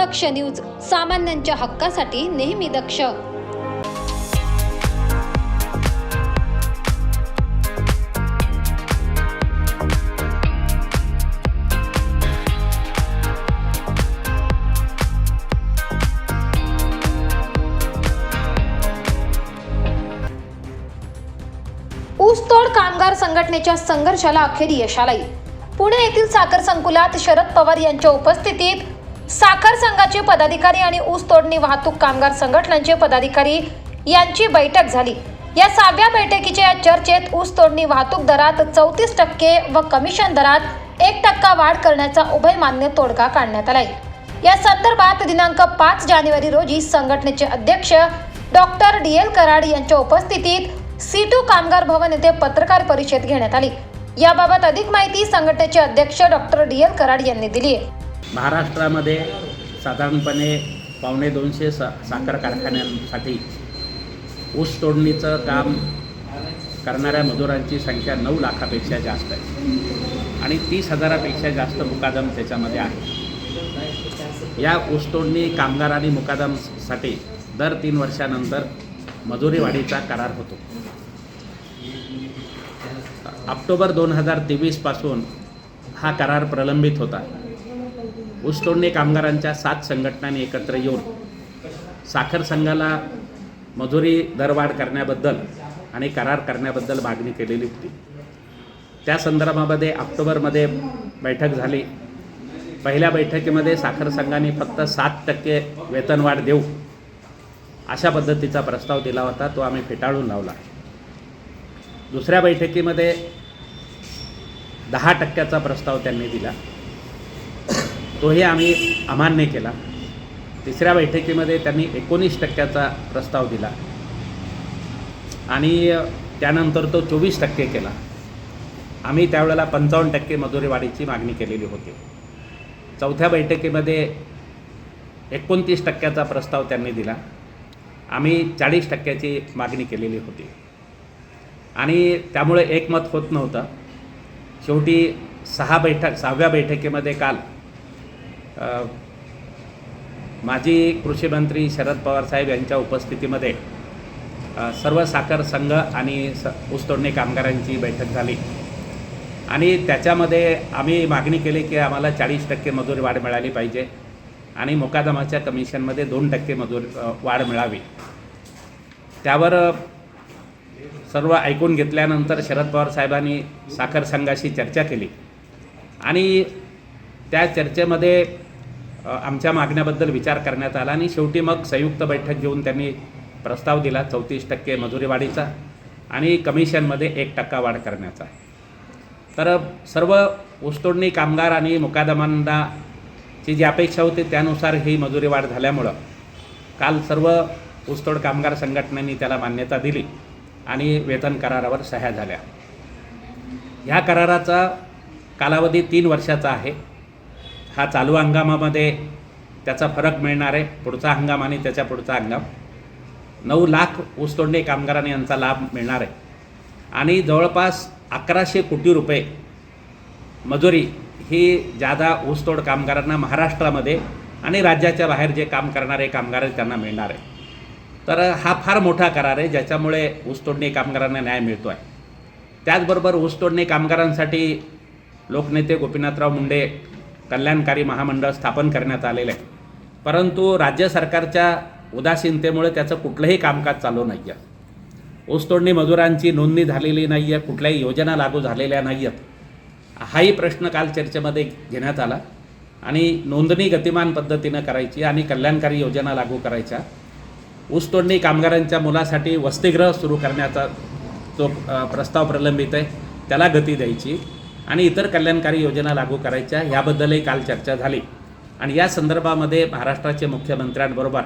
दक्ष news सामान्यांच्या हक्कासाठी नेहमी दक्ष. ऊसतोड कामगार संघटनेच्या संघर्षाला अखेर यश आलाय पुणे येथील साखर संकुलात शरद पवार यांच्या उपस्थितीत साखर संघाचे पदाधिकारी आणि ऊस तोडणी वाहतूक कामगार संघटनांचे पदाधिकारी यांची बैठक झाली. या सहाव्या बैठकीच्या या चर्चेत ऊस तोडणी वाहतूक दरात चौतीस टक्के व कमिशन दरात एक टक्का वाढ करण्याचा उभय मान्य तोडगा काढण्यात आलाय. या संदर्भात दिनांक पाच जानेवारी रोजी संघटनेचे अध्यक्ष डॉक्टर डी. एल कराड यांच्या उपस्थितीत सी टू कामगार भवन येथे पत्रकार परिषद घेण्यात आली. याबाबत अधिक माहिती संघटनेचे अध्यक्ष डॉक्टर डी. एल कराड यांनी दिली आहे महाराष्ट्रामध्ये साधारणपणे पावणे दोनशे सा साखर कारखान्यांसाठी ऊस तोडणीचं काम करणाऱ्या मजुरांची संख्या नऊ लाखापेक्षा जास्त आहे. आणि तीस हजारापेक्षा जास्त मुकादम त्याच्यामध्ये आहे या ऊसतोडणी कामगार आणि मुकादमसाठी दर तीन वर्षानंतर मजुरी वाढीचा करार होतो. ऑक्टोबर दोन हजार तेवीसपासून हा करार प्रलंबित होता. ऊसतोडणी कामगारांच्या सात संघटनांनी एकत्र येऊन साखर संघाला मजुरी दरवाढ करण्याबद्दल आणि करार करण्याबद्दल मागणी केलेली होती. त्या संदर्भामध्ये ऑक्टोबरमध्ये बैठक झाली. पहिल्या बैठकीमध्ये साखर संघाने फक्त सात टक्के वेतनवाढ देऊ अशा पद्धतीचा प्रस्ताव दिला होता तो आम्ही फेटाळून लावला. दुसऱ्या बैठकीमध्ये दहा टक्क्याचा प्रस्ताव त्यांनी दिला. तोही आम्ही अमान्य केला. तिसऱ्या बैठकीमध्ये त्यांनी एकोणीस टक्क्याचा प्रस्ताव दिला. आणि त्यानंतर तो चोवीस टक्के केला. आम्ही त्यावेळेला पंचावन्न टक्के मजुरी वाढीची मागणी केलेली होती. चौथ्या बैठकीमध्ये एकोणतीस टक्क्याचा प्रस्ताव त्यांनी दिला. आम्ही चाळीस टक्क्याची मागणी केलेली होती. आणि त्यामुळे एकमत होत नव्हतं. शेवटी सहा बैठक सहाव्या बैठकीमध्ये काल माजी कृषीमंत्री शरद पवार साहेब यांच्या उपस्थितीमध्ये सर्व साखर संघ आणि स ऊसतोडणी कामगारांची बैठक झाली. आणि त्याच्यामध्ये आम्ही मागणी केली की आम्हाला चाळीस टक्के मजुरी वाढ मिळाली पाहिजे आणि मुकादमाच्या कमिशनमध्ये दोन टक्के मजुरी वाढ मिळावी. त्यावर सर्व ऐकून घेतल्यानंतर शरद पवार साहेबांनी साखर संघाशी चर्चा केली. आणि त्या चर्चेमध्ये आमच्या मागण्याबद्दल विचार करण्यात आला आणि शेवटी मग संयुक्त बैठक घेऊन त्यांनी प्रस्ताव दिला चौतीस टक्के मजुरी वाढीचा आणि कमिशनमध्ये एक टक्का वाढ करण्याचा. तर सर्व ऊसतोडणी कामगार आणि मुकादमांना ची जी अपेक्षा होती त्यानुसार ही मजुरी वाढ झाल्यामुळं काल सर्व ऊसतोड कामगार संघटनांनी त्याला मान्यता दिली आणि वेतन करारावर सह्या झाल्या. ह्या कराराचा कालावधी तीन वर्षाचा आहे. हा चालू हंगामामध्ये त्याचा फरक मिळणार आहे. पुढचा हंगाम आणि त्याच्या पुढचा हंगाम. नऊ लाख ऊसतोडणी कामगारांनी यांचा लाभ मिळणार आहे. आणि जवळपास अकराशे कोटी रुपये मजुरी ही जादा ऊसतोड कामगारांना महाराष्ट्रामध्ये आणि राज्याच्या बाहेर जे काम करणारे कामगार आहेत त्यांना मिळणार आहे. तर हा फार मोठा करार आहे ज्याच्यामुळे ऊसतोडणी कामगारांना न्याय मिळतो आहे त्याचबरोबर ऊसतोडणी कामगारांसाठी लोकनेते गोपीनाथराव मुंडे कल्याणकारी महामंडळ स्थापन करण्यात आलेलं आहे. परंतु राज्य सरकारच्या उदासीनतेमुळे त्याचं कुठलंही कामकाज चालू नाही आहे ऊसतोडणी मजुरांची नोंदणी झालेली नाही आहे कुठल्याही योजना लागू झालेल्या नाही आहेत हाही प्रश्न काल चर्चेमध्ये घेण्यात आला. आणि नोंदणी गतिमान पद्धतीनं करायची आणि कल्याणकारी योजना लागू करायच्या. ऊसतोडणी कामगारांच्या मुलासाठी वसतिगृह सुरू करण्याचा जो प्रस्ताव प्रलंबित आहे त्याला गती द्यायची. आणि इतर कल्याणकारी योजना लागू करायच्या याबद्दलही काल चर्चा झाली. आणि या संदर्भामध्ये महाराष्ट्राचे मुख्यमंत्र्यांबरोबर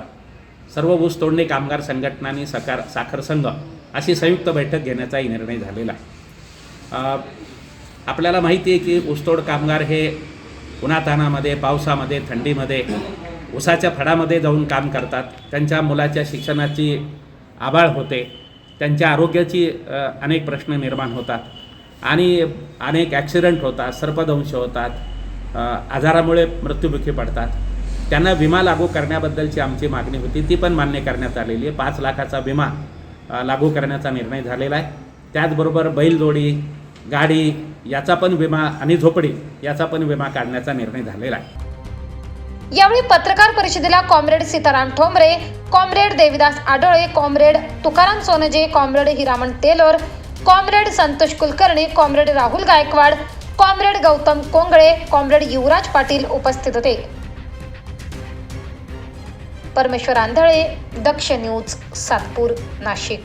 सर्व ऊसतोडणी कामगार संघटनांनी सकार साखर संघ अशी संयुक्त बैठक घेण्याचाही निर्णय झालेला आहे. आपल्याला माहिती आहे की ऊसतोड कामगार हे उन्हातानामध्ये पावसामध्ये थंडीमध्ये ऊसाच्या फडामध्ये जाऊन काम करतात. त्यांच्या मुलाच्या शिक्षणाची आबाळ होते. त्यांच्या आरोग्याची अनेक प्रश्न निर्माण होतात. आणि अनेक ॲक्सिडेंट होतात सर्पदंश होतात आजारामुळे मृत्युमुखी पडतात. त्यांना विमा लागू करण्याबद्दलची आमची मागणी होती ती पण मान्य करण्यात आलेली आहे. पाच लाखाचा विमा लागू करण्याचा निर्णय झालेला आहे. त्याचबरोबर बैलजोडी गाडी याचा पण विमा आणि झोपडी याचा पण विमा काढण्याचा निर्णय झालेला आहे. यावेळी पत्रकार परिषदेला comrade Sitaram Thombare comrade Devidas Adole comrade Tukaram Sonje comrade Hiraman Tailor comrade Santosh Kulkarni comrade Rahul Gaikwad comrade Gautam Kongale comrade Yuvraj Patil उपस्थित होते. परमेश्वर आंधळे दक्ष न्यूज सातपूर नाशिक.